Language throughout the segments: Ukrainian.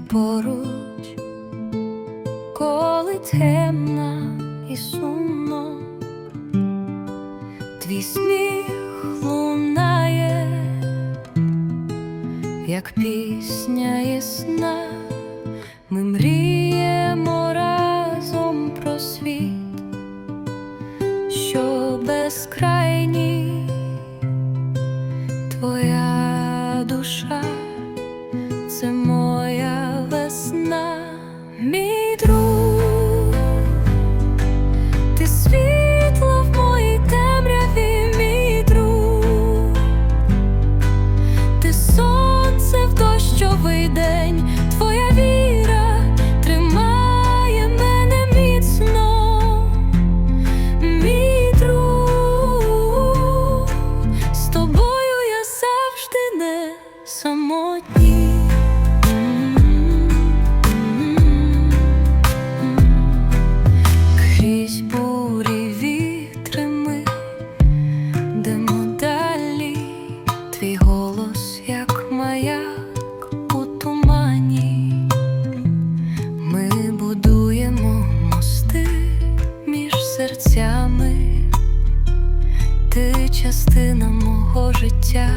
поруч, коли темна і сумно, твій сміх лунає, як пісня ясна, ми мріємо разом про світ, що безкрайній твоя душа голос, як маяк у тумані. Ми будуємо мости між серцями. Ти частина мого життя,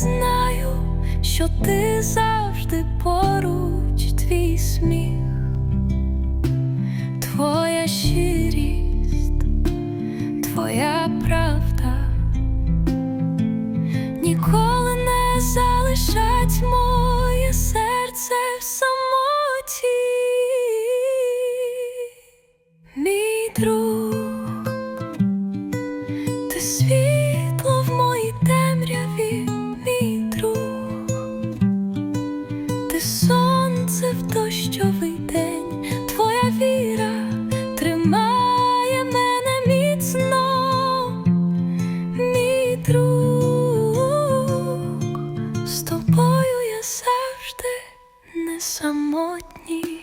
знаю, що ти завжди поруч, твій сміх, твоя щирість, твоя правда ніколи не залишать моє серце в самоті. Мій друг, ти світло самотній.